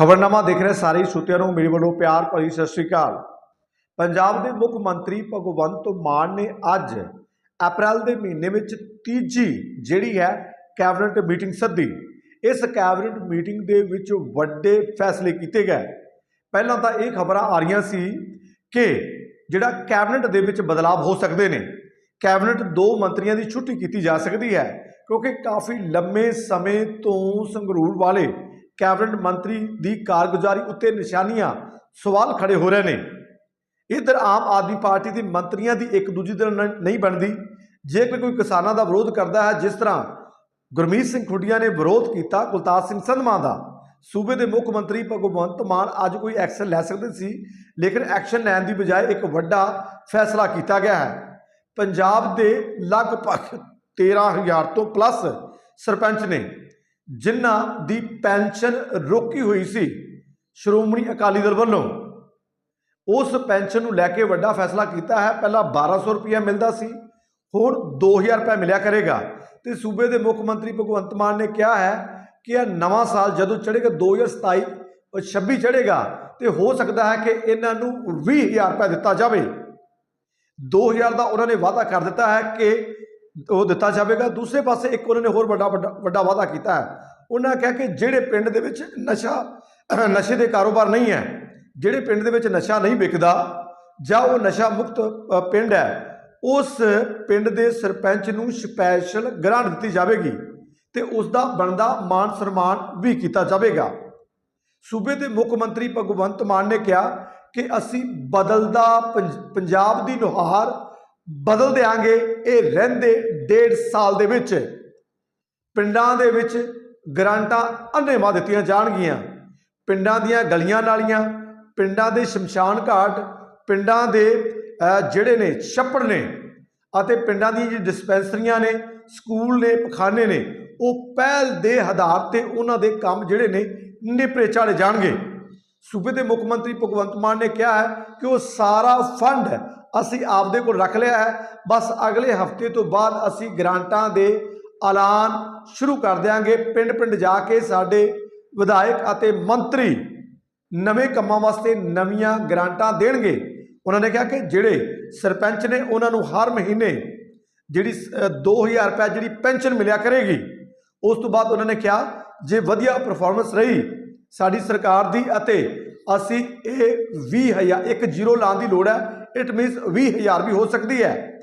ਖਬਰਨਾਮਾ ਦੇਖ ਰਹੇ, ਸਾਰੇ ਸਰੋਤਿਆਂ ਨੂੰ ਮੇਰੇ ਵੱਲੋਂ ਪਿਆਰ ਭਰੀ ਸਤਿ ਸ੍ਰੀ ਅਕਾਲ। ਪੰਜਾਬ ਦੇ ਮੁੱਖ ਮੰਤਰੀ ਭਗਵੰਤ ਮਾਨ ਨੇ ਅੱਜ ਅਪ੍ਰੈਲ ਦੇ ਮਹੀਨੇ ਵਿੱਚ ਤੀਜੀ ਜਿਹੜੀ ਹੈ ਕੈਬਨਿਟ ਮੀਟਿੰਗ ਸੱਦੀ। ਇਸ ਕੈਬਨਿਟ ਮੀਟਿੰਗ ਦੇ ਵਿੱਚ ਵੱਡੇ ਫੈਸਲੇ ਕੀਤੇ ਗਏ। ਪਹਿਲਾਂ ਤਾਂ ਇਹ ਖਬਰਾਂ ਆ ਰਹੀਆਂ ਸੀ ਕਿ ਜਿਹੜਾ ਕੈਬਨਿਟ ਦੇ ਵਿੱਚ ਬਦਲਾਅ ਹੋ ਸਕਦੇ ਨੇ, ਕੈਬਨਿਟ ਦੋ ਮੰਤਰੀਆਂ ਦੀ ਛੁੱਟੀ ਕੀਤੀ ਜਾ ਸਕਦੀ ਹੈ, ਕਿਉਂਕਿ ਕਾਫੀ ਲੰਮੇ ਸਮੇਂ ਤੋਂ ਸੰਗਰੂਰ ਵਾਲੇ ਕੈਬਨਿਟ ਮੰਤਰੀ ਦੀ ਕਾਰਗੁਜ਼ਾਰੀ ਉੱਤੇ ਨਿਸ਼ਾਨੀਆਂ ਸਵਾਲ ਖੜੇ ਹੋ ਰਹੇ ਨੇ। ਇਧਰ ਆਮ ਆਦਮੀ ਪਾਰਟੀ ਦੇ ਮੰਤਰੀਆਂ ਦੀ ਇੱਕ ਦੂਜੀ ਦੇ ਨਹੀਂ ਬਣਦੀ। ਜੇਕਰ ਕੋਈ ਕਿਸਾਨਾਂ ਦਾ ਵਿਰੋਧ ਕਰਦਾ ਹੈ, ਜਿਸ ਤਰ੍ਹਾਂ ਗੁਰਮੀਤ ਸਿੰਘ ਖੁੱਡੀਆਂ ਨੇ ਵਿਰੋਧ ਕੀਤਾ ਗੁਲਤਾਰ ਸਿੰਘ ਸੰਧਮਾ ਦਾ, ਸੂਬੇ ਦੇ ਮੁੱਖ ਮੰਤਰੀ ਭਗਵੰਤ ਮਾਨ ਅੱਜ ਕੋਈ ਐਕਸ਼ਨ ਲੈ ਸਕਦੇ ਸੀ, ਲੇਕਿਨ ਐਕਸ਼ਨ ਲੈਣ ਦੀ ਬਜਾਏ ਇੱਕ ਵੱਡਾ ਫੈਸਲਾ ਕੀਤਾ ਗਿਆ ਹੈ। ਪੰਜਾਬ ਦੇ ਲਗਭਗ 13000 ਤੋਂ ਪਲੱਸ ਸਰਪੰਚ ਨੇ ਜਿਨ੍ਹਾਂ ਦੀ ਪੈਨਸ਼ਨ ਰੋਕੀ ਹੋਈ ਸੀ ਸ਼੍ਰੋਮਣੀ ਅਕਾਲੀ ਦਲ ਵੱਲੋਂ। ਉਸ ਪੈਨਸ਼ਨ ਨੂੰ ਲੈ ਕੇ ਵੱਡਾ ਫੈਸਲਾ ਕੀਤਾ ਹੈ। ਪਹਿਲਾਂ 1200 ਰੁਪਇਆ ਮਿਲਦਾ ਸੀ, ਹੁਣ 2000 ਰੁਪਏ ਮਿਲਿਆ ਕਰੇਗਾ। ਤੇ ਸੂਬੇ ਦੇ ਮੁੱਖ ਮੰਤਰੀ ਭਗਵੰਤ ਮਾਨ ਨੇ ਕਿਹਾ ਹੈ ਕਿ ਇਹ ਨਵਾਂ ਸਾਲ ਜਦੋਂ ਚੜ੍ਹੇਗਾ 2027 ਉਹ 26 ਚੜ੍ਹੇਗਾ, ਤੇ ਹੋ ਸਕਦਾ ਹੈ ਕਿ ਇਹਨਾਂ ਨੂੰ 20000 ਰੁਪਏ ਦਿੱਤਾ ਜਾਵੇ। 2000 ਦਾ ਉਹਨਾਂ ਨੇ ਵਾਅਦਾ ਕਰ ਦਿੱਤਾ ਹੈ ਕਿ ਉਹ ਦਿੱਤਾ ਜਾਵੇਗਾ। ਦੂਸਰੇ ਪਾਸੇ ਇੱਕ ਉਹਨਾਂ ਨੇ ਹੋਰ ਵੱਡਾ ਵੱਡਾ ਵੱਡਾ ਵਾਅਦਾ ਕੀਤਾ ਹੈ। ਉਹਨਾਂ ਕਿਹਾ ਕਿ ਜਿਹੜੇ ਪਿੰਡ ਦੇ ਵਿੱਚ ਨਸ਼ਾ ਨਸ਼ੇ ਦੇ ਕਾਰੋਬਾਰ ਨਹੀਂ ਹੈ, ਜਿਹੜੇ ਪਿੰਡ ਦੇ ਵਿੱਚ ਨਸ਼ਾ ਨਹੀਂ ਵਿਕਦਾ ਜਾਂ ਉਹ ਨਸ਼ਾ ਮੁਕਤ ਪਿੰਡ ਹੈ, ਉਸ ਪਿੰਡ ਦੇ ਸਰਪੰਚ ਨੂੰ ਸਪੈਸ਼ਲ ਗ੍ਰਾਂਟ ਦਿੱਤੀ ਜਾਵੇਗੀ ਤੇ ਉਸ ਦਾ ਬਣਦਾ ਮਾਨ ਸਨਮਾਨ ਵੀ ਕੀਤਾ ਜਾਵੇਗਾ। ਸੂਬੇ ਦੇ ਮੁੱਖ ਮੰਤਰੀ ਭਗਵੰਤ ਮਾਨ ਨੇ ਕਿਹਾ ਕਿ ਅਸੀਂ ਬਦਲਦਾ ਪੰਜ- ਪੰਜਾਬ ਦੀ ਨੁਹਾਰ ਬਦਲ ਦੇਾਂਗੇ ਇਹ ਰਹਿੰਦੇ ਡੇਢ ਸਾਲ ਦੇ ਵਿੱਚ। ਪਿੰਡਾਂ ਦੇ ਵਿੱਚ ਗਰਾਂਟਾਂ ਅੰਨ੍ਹੇਵਾਹ ਦਿੱਤੀਆਂ ਜਾਣਗੀਆਂ। ਪਿੰਡਾਂ ਦੀਆਂ ਗਲੀਆਂ ਨਾਲੀਆਂ, ਪਿੰਡਾਂ ਦੇ ਸ਼ਮਸ਼ਾਨ ਘਾਟ, ਪਿੰਡਾਂ ਦੇ ਜਿਹੜੇ ਨੇ, ਛੱਪੜ ਨੇ ਅਤੇ ਪਿੰਡਾਂ ਦੀਆਂ ਜਿਹੜੀ ਡਿਸਪੈਂਸਰੀਆਂ ਨੇ, ਸਕੂਲ ਨੇ, ਪਖਾਨੇ ਨੇ, ਉਹ ਪਹਿਲ ਦੇ ਆਧਾਰ ਤੇ ਉਹਨਾਂ ਦੇ ਕੰਮ ਜਿਹੜੇ ਨੇ ਨਿਪਰੇ ਚਾੜੇ ਜਾਣਗੇ। ਸੂਬੇ ਦੇ ਮੁੱਖ ਮੰਤਰੀ ਭਗਵੰਤ ਮਾਨ ਨੇ ਕਿਹਾ ਹੈ ਕਿ ਉਹ ਸਾਰਾ ਫੰਡ ਅਸੀਂ ਆਪਦੇ ਕੋਲ ਰੱਖ ਲਿਆ ਹੈ। ਬਸ ਅਗਲੇ ਹਫ਼ਤੇ ਤੋਂ ਬਾਅਦ ਅਸੀਂ ਗ੍ਰਾਂਟਾਂ ਦੇ ਐਲਾਨ ਸ਼ੁਰੂ ਕਰ ਦਿਆਂਗੇ। ਪਿੰਡ ਪਿੰਡ ਜਾ ਕੇ ਸਾਡੇ ਵਿਧਾਇਕ ਅਤੇ ਮੰਤਰੀ ਨਵੇਂ ਕੰਮਾਂ ਵਾਸਤੇ ਨਵੀਆਂ ਗ੍ਰਾਂਟਾਂ ਦੇਣਗੇ। ਉਹਨਾਂ ਨੇ ਕਿਹਾ ਕਿ ਜਿਹੜੇ ਸਰਪੰਚ ਨੇ ਉਹਨਾਂ ਨੂੰ ਹਰ ਮਹੀਨੇ ਜਿਹੜੀ ਅ, 2000 ਰੁਪਏ ਜਿਹੜੀ ਪੈਨਸ਼ਨ ਮਿਲਿਆ ਕਰੇਗੀ ਉਸ ਤੋਂ ਬਾਅਦ ਉਹਨਾਂ ਨੇ ਕਿਹਾ ਜੇ ਵਧੀਆ ਪਰਫਾਰਮੈਂਸ ਰਹੀ ਸਾਡੀ ਸਰਕਾਰ ਦੀ ਅਤੇ ਅਸੀਂ ਇਹ 20000 ਇੱਕ ਜ਼ੀਰੋ ਲਾਉਣ ਦੀ ਲੋੜ ਹੈ। ਇਟ ਮੀਨਸ 20000 ਵੀ ਹੋ ਸਕਦੀ ਹੈ।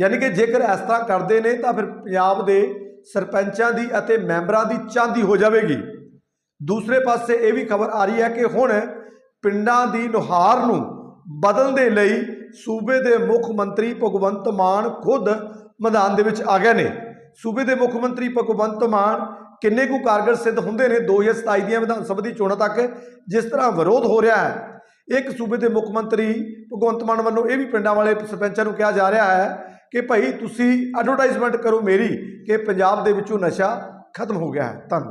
ਯਾਨੀ ਕਿ ਜੇਕਰ ਇਸ ਤਰ੍ਹਾਂ ਕਰਦੇ ਨੇ, ਤਾਂ ਫਿਰ ਪੰਜਾਬ ਦੇ ਸਰਪੰਚਾਂ ਦੀ ਅਤੇ ਮੈਂਬਰਾਂ ਦੀ ਚਾਂਦੀ ਹੋ ਜਾਵੇਗੀ। ਦੂਸਰੇ ਪਾਸੇ ਇਹ ਵੀ ਖਬਰ ਆ ਰਹੀ ਹੈ ਕਿ ਹੁਣ ਪਿੰਡਾਂ ਦੀ ਨੁਹਾਰ ਨੂੰ ਬਦਲਣ ਦੇ ਲਈ ਸੂਬੇ ਦੇ ਮੁੱਖ ਮੰਤਰੀ ਭਗਵੰਤ ਮਾਨ ਖੁਦ ਮੈਦਾਨ ਦੇ ਵਿੱਚ ਆ ਗਏ ਨੇ। ਸੂਬੇ ਦੇ ਮੁੱਖ ਮੰਤਰੀ ਭਗਵੰਤ ਮਾਨ ਕਿੰਨੇ ਕੁ ਕਾਰਗਰ ਸਿੱਧ ਹੁੰਦੇ ਨੇ 2027 ਦੀਆਂ ਵਿਧਾਨ ਸਭਾ ਦੀ ਚੋਣਾਂ ਤੱਕ, ਜਿਸ ਤਰ੍ਹਾਂ ਵਿਰੋਧ ਹੋ ਰਿਹਾ ਹੈ। ਇੱਕ ਸੂਬੇ ਦੇ ਮੁੱਖ ਮੰਤਰੀ ਭਗਵੰਤ ਮਾਨ ਵੱਲੋਂ ਇਹ ਵੀ ਪਿੰਡਾਂ ਵਾਲੇ ਸਰਪੰਚਾਂ ਨੂੰ ਕਿਹਾ ਜਾ ਰਿਹਾ ਹੈ ਕਿ ਭਾਈ ਤੁਸੀਂ ਐਡਵਰਟਾਈਜ਼ਮੈਂਟ ਕਰੋ ਮੇਰੀ ਕਿ ਪੰਜਾਬ ਦੇ ਵਿੱਚੋਂ ਨਸ਼ਾ ਖਤਮ ਹੋ ਗਿਆ ਹੈ। ਧੰਨਵਾਦ।